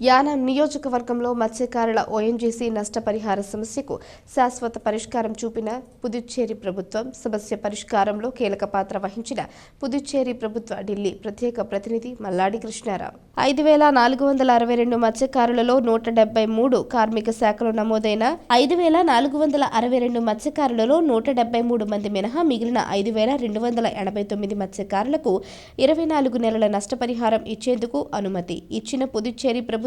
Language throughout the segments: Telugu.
యానాం నియోజకవర్గంలో మత్స్యకారుల ఓఎన్జీసీ నష్టపరిహార సమస్యకు శాశ్వత పరిష్కారం చూపిన పుదుచ్చేరి ప్రభుత్వం సమస్య పరిష్కారంలో కీలక పాత్ర వహించిన పుదుచ్చేరి ప్రభుత్వ ఢిల్లీ ప్రత్యేక ప్రతినిధి మల్లాడి కృష్ణారావు. ఐదు వేల నాలుగు వందల అరవై రెండు మత్స్యకారులలో నూట డెబ్బై మూడు కార్మిక శాఖలో నమోదైన ఐదు వేల నాలుగు వందల అరవై రెండు మత్స్యకారులలో నూట డెబ్బై మూడు మంది మినహా మిగిలిన ఐదు వేల రెండు వందల ఎనభై తొమ్మిది మత్స్యకారులకు ఇరవై నాలుగు నెలల నష్టపరిహారం ఇచ్చేందుకు అనుమతి. ఇచ్చిన పుదుచ్చేరి ప్రభుత్వం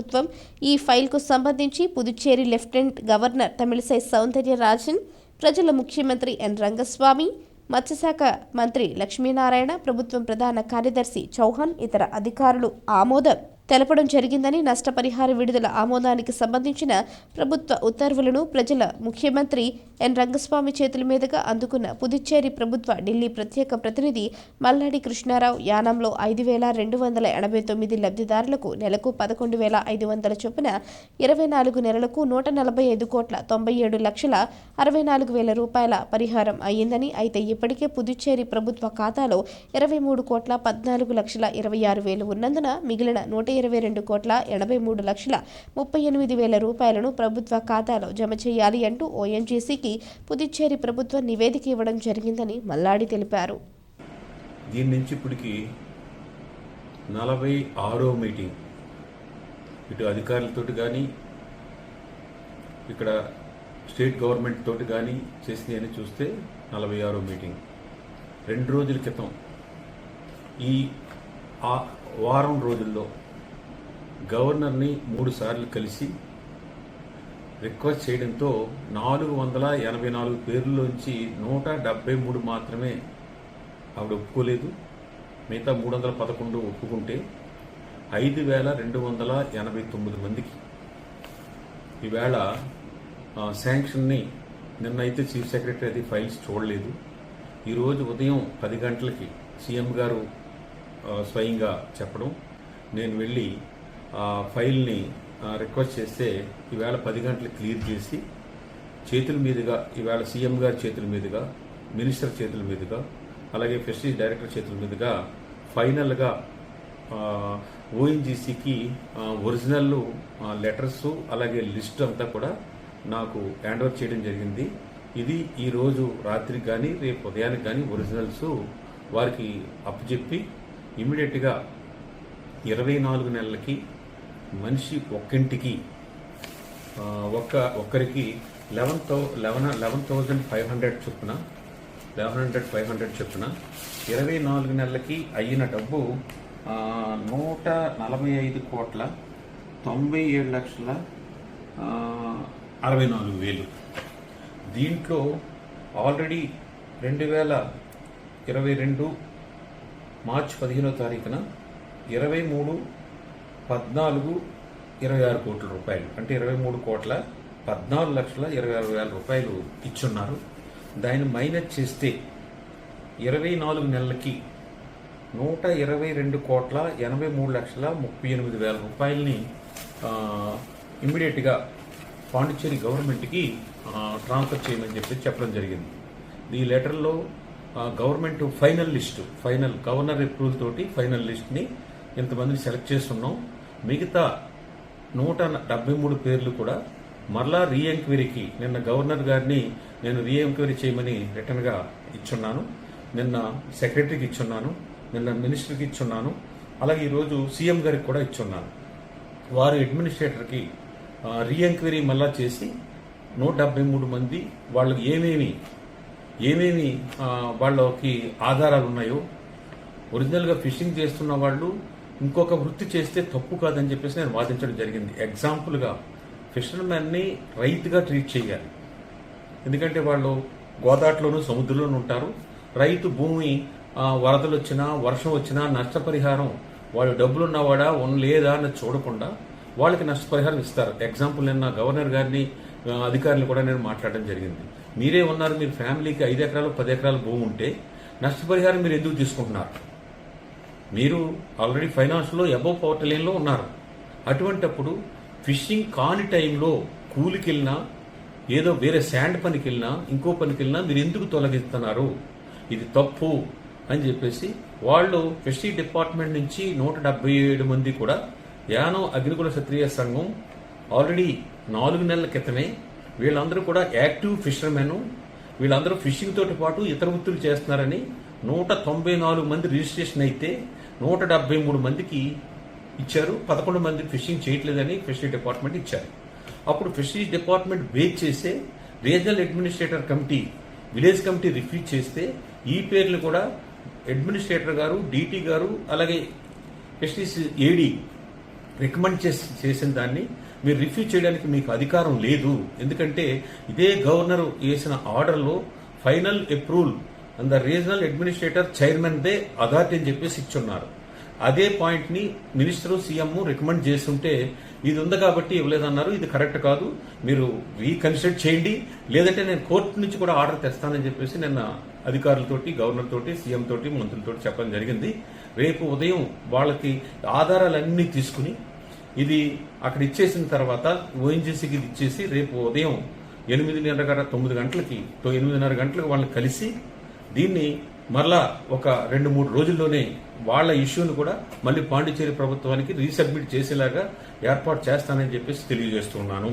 ఈ ఫైల్కు సంబంధించి పుదుచ్చేరి లెఫ్టినెంట్ గవర్నర్ తమిళసై సౌందర్యరాజన్ ప్రజల ముఖ్యమంత్రి ఎన్ రంగస్వామి మత్స్యశాఖ మంత్రి లక్ష్మీనారాయణ ప్రభుత్వం ప్రధాన కార్యదర్శి చౌహాన్ ఇతర అధికారులు ఆమోదం తెలపడం జరిగిందని నష్టపరిహార విడుదల ఆమోదానికి సంబంధించిన ప్రభుత్వ ఉత్తర్వులను ప్రజల ముఖ్యమంత్రి ఎన్. రంగస్వామి చేతుల మీదుగా అందుకున్న పుదుచ్చేరి ప్రభుత్వ ఢిల్లీ ప్రత్యేక ప్రతినిధి మల్లాడి కృష్ణారావు యానంలో ఐదు వేల రెండు వందల ఎనభై తొమ్మిది లబ్ధిదారులకు నెలకు పదకొండు వేల ఐదు వందల చొప్పున ఇరవై నాలుగు నెలలకు నూట నలభై ఐదు కోట్ల తొంభై ఏడు లక్షల అరవై నాలుగు వేల రూపాయల పరిహారం అయ్యిందని అయితే ఇప్పటికే పుదుచ్చేరి ప్రభుత్వ ఖాతాలో ఇరవై మూడు కోట్ల పద్నాలుగు లక్షల ఇరవై ఆరు వేలు ఉన్నందున మిగిలిన నూట ఇరవై రెండు కోట్ల ఎనభై మూడు లక్షల ముప్పై ఎనిమిది వేల రూపాయలను ప్రభుత్వ ఖాతాలో జమ చేయాలి అంటూ ఓఎన్జీసీకి పుదుచ్చేరి ప్రభుత్వం నివేదిక ఇవ్వడం జరిగిందని మల్లాడి తెలిపారు. దీని నుంచి ఇప్పటికి నలభై ఆరో మీటింగ్ ఇటు అధికారులతోటి కానీ ఇక్కడ స్టేట్ గవర్నమెంట్ తోటి కానీ చేసింది అని చూస్తే నలభై ఆరో మీటింగ్. రెండు రోజుల క్రితం ఈ వారం రోజుల్లో గవర్నర్ని మూడుసార్లు కలిసి రిక్వెస్ట్ చేయడంతో నాలుగు వందల ఎనభై నాలుగు పేర్లలోంచి నూట డెబ్బై మూడు మాత్రమే ఆవిడ ఒప్పుకోలేదు. మిగతా మూడు వందల పదకొండు ఒప్పుకుంటే ఐదు వేల రెండు వందల ఎనభై తొమ్మిది మందికి. ఈవేళ శాంక్షన్ని నిన్నైతే చీఫ్ సెక్రటరీ అది ఫైల్స్ చూడలేదు. ఈరోజు ఉదయం పది గంటలకి సీఎం గారు స్వయంగా చెప్పడం. నేను వెళ్ళి ఫైల్ని రిక్వెస్ట్ చేస్తే ఈవేళ పది గంటలు క్లియర్ చేసి చేతుల మీదుగా ఈవేళ సీఎం గారి చేతుల మీదుగా మినిస్టర్ చేతుల మీదుగా అలాగే ఫెస్టిజ్ డైరెక్టర్ చేతుల మీదుగా ఫైనల్గా ఓఎన్జీసీకి ఒరిజినల్ లెటర్స్ అలాగే లిస్ట్ అంతా కూడా నాకు హ్యాండ్ ఓవర్ చేయడం జరిగింది. ఇది ఈరోజు రాత్రికి కానీ రేపు ఉదయానికి కానీ ఒరిజినల్స్ వారికి అప్పచెప్పి ఇమీడియట్గా ఇరవై నాలుగు నెలలకి మనిషి ఒక్కింటికి ఒక్క ఒక్కరికి eleven thou eleven eleven thousand five hundred చొప్పున లెవెన్ హండ్రెడ్ ఫైవ్ హండ్రెడ్ చొప్పున ఇరవై నాలుగు నెలలకి అయిన డబ్బు నూట నలభై ఐదు కోట్ల తొంభై ఏడు లక్షల అరవై నాలుగు వేలు. దీంట్లో ఆల్రెడీ రెండు వేల ఇరవై రెండు మార్చి పదిహేనో తారీఖున ఇరవై మూడు పద్నాలుగు ఇరవై ఆరు కోట్ల రూపాయలు. అంటే ఇరవై మూడు కోట్ల పద్నాలుగు లక్షల ఇరవై ఆరు వేల రూపాయలు ఇచ్చున్నారు. దాన్ని మైనస్ చేస్తే ఇరవై నాలుగు నెలలకి నూట ఇరవై రెండు కోట్ల ఎనభై మూడు లక్షల ముప్పై ఎనిమిది వేల రూపాయలని ఇమ్మీడియట్గా పాండిచ్చేరి గవర్నమెంట్కి ట్రాన్స్ఫర్ చేయమని చెప్పి చెప్పడం జరిగింది. ఈ లెటర్లో government final list final governor approval తోటి ఫైనల్ లిస్ట్ని ఇంతమందిని సెలెక్ట్ చేస్తున్నాం. మిగతా నూట డెబ్బై మూడు పేర్లు కూడా మరలా రీ ఎంక్వైరీకి నిన్న గవర్నర్ గారిని నేను రీ ఎంక్వైరీ చేయమని రిటర్న్గా ఇచ్చున్నాను. నిన్న సెక్రటరీకి ఇచ్చున్నాను. నిన్న మినిస్టర్కి ఇచ్చున్నాను. అలాగే ఈరోజు సీఎం గారికి కూడా ఇచ్చున్నాను. వారు అడ్మినిస్ట్రేటర్కి రీ ఎంక్వైరీ మళ్ళా చేసి నూట డెబ్బై మూడు మంది వాళ్ళకి ఏమేమి ఏమేమి వాళ్ళకి ఆధారాలు ఉన్నాయో ఒరిజినల్గా ఫిషింగ్ చేస్తున్న వాళ్ళు ఇంకొక వృత్తి చేస్తే తప్పు కాదని చెప్పేసి నేను వాదించడం జరిగింది. ఎగ్జాంపుల్గా ఫిషర్మెన్ని రైతుగా ట్రీట్ చేయాలి. ఎందుకంటే వాళ్ళు గోదాట్లోనూ సముద్రంలోనూ ఉంటారు. రైతు భూమి వరదలు వచ్చినా వర్షం వచ్చినా నష్టపరిహారం వాళ్ళు డబ్బులు ఉన్నవాడా ఉన్న లేదా అని చూడకుండా వాళ్ళకి నష్టపరిహారం ఇస్తారు. ఎగ్జాంపుల్ నిన్న గవర్నర్ గారిని అధికారులు కూడా నేను మాట్లాడడం జరిగింది. మీరే ఉన్నారు మీరు ఫ్యామిలీకి ఐదు ఎకరాలు పది ఎకరాల భూమి ఉంటే నష్టపరిహారం మీరు ఎందుకు తీసుకుంటున్నారు? మీరు ఆల్రెడీ ఫైనాన్స్లో అబౌవ్ పవర్టీ లైన్లో ఉన్నారు. అటువంటప్పుడు ఫిషింగ్ కాని టైంలో కూలికి వెళ్ళినా ఏదో వేరే శాండ్ పనికి వెళ్ళినా ఇంకో పనికి వెళ్ళినా మీరు ఎందుకు తొలగిస్తున్నారు? ఇది తప్పు అని చెప్పేసి వాళ్ళు ఫిషరీ డిపార్ట్మెంట్ నుంచి నూట డెబ్బై ఏడు మంది కూడా యానం అగ్నికుల క్షత్రియ సంఘం ఆల్రెడీ నాలుగు నెలల క్రితమే వీళ్ళందరూ కూడా యాక్టివ్ ఫిషర్మెన్ వీళ్ళందరూ ఫిషింగ్ తోటి పాటు ఇతర వృత్తులు చేస్తున్నారని నూట తొంభై నాలుగు మంది రిజిస్ట్రేషన్ అయితే నూట డెబ్బై మూడు మందికి ఇచ్చారు పదకొండు మంది ఫిషింగ్ చేయట్లేదని ఫిషరీ డిపార్ట్మెంట్ ఇచ్చారు. అప్పుడు ఫిషరీస్ డిపార్ట్మెంట్ బేస్ చేసే regional administrator committee village committee refuse చేస్తే ఈ పేర్లు కూడా అడ్మినిస్ట్రేటర్ గారు డీటీ గారు అలాగే ఫిషరీస్ ఏడీ రికమెండ్ చేసి చేసిన దాన్ని మీరు రిఫ్యూజ్ చేయడానికి మీకు అధికారం లేదు. ఎందుకంటే ఇదే గవర్నర్ వేసిన ఆర్డర్లో final approval and the regional administrator chairman they authority అని చెప్పేసి ఇచ్చున్నారు. అదే పాయింట్ని మినిస్టరు మినిస్టర్ సీఎం రికమెండ్ చేస్తుంటే ఇది ఉంది కాబట్టి ఇవ్వలేదన్నారు ఇది కరెక్ట్ కాదు మీరు రీకన్సిడర్ చేయండి లేదంటే నేను కోర్టు నుంచి కూడా ఆర్డర్ తెస్తానని చెప్పేసి నిన్న అధికారులతోటి గవర్నర్ తోటి సీఎం తోటి మంత్రులతోటి చెప్పడం జరిగింది. రేపు ఉదయం వాళ్ళకి ఆధారాలన్నీ తీసుకుని ఇది అక్కడ ఇచ్చేసిన తర్వాత ఓఎన్జీసీకి ఇది ఇచ్చేసి రేపు ఉదయం ఎనిమిదిన్నర తొమ్మిది గంటలకి ఎనిమిదిన్నర గంటలకు వాళ్ళని కలిసి దీన్ని మరలా ఒక రెండు మూడు రోజుల్లోనే వాళ్ళ ఇష్యూను కూడా మళ్ళీ పాండిచేరి ప్రభుత్వానికి రీసబ్మిట్ చేసేలాగా ఏర్పాటు చేస్తానని చెప్పేసి తెలియజేస్తున్నాను.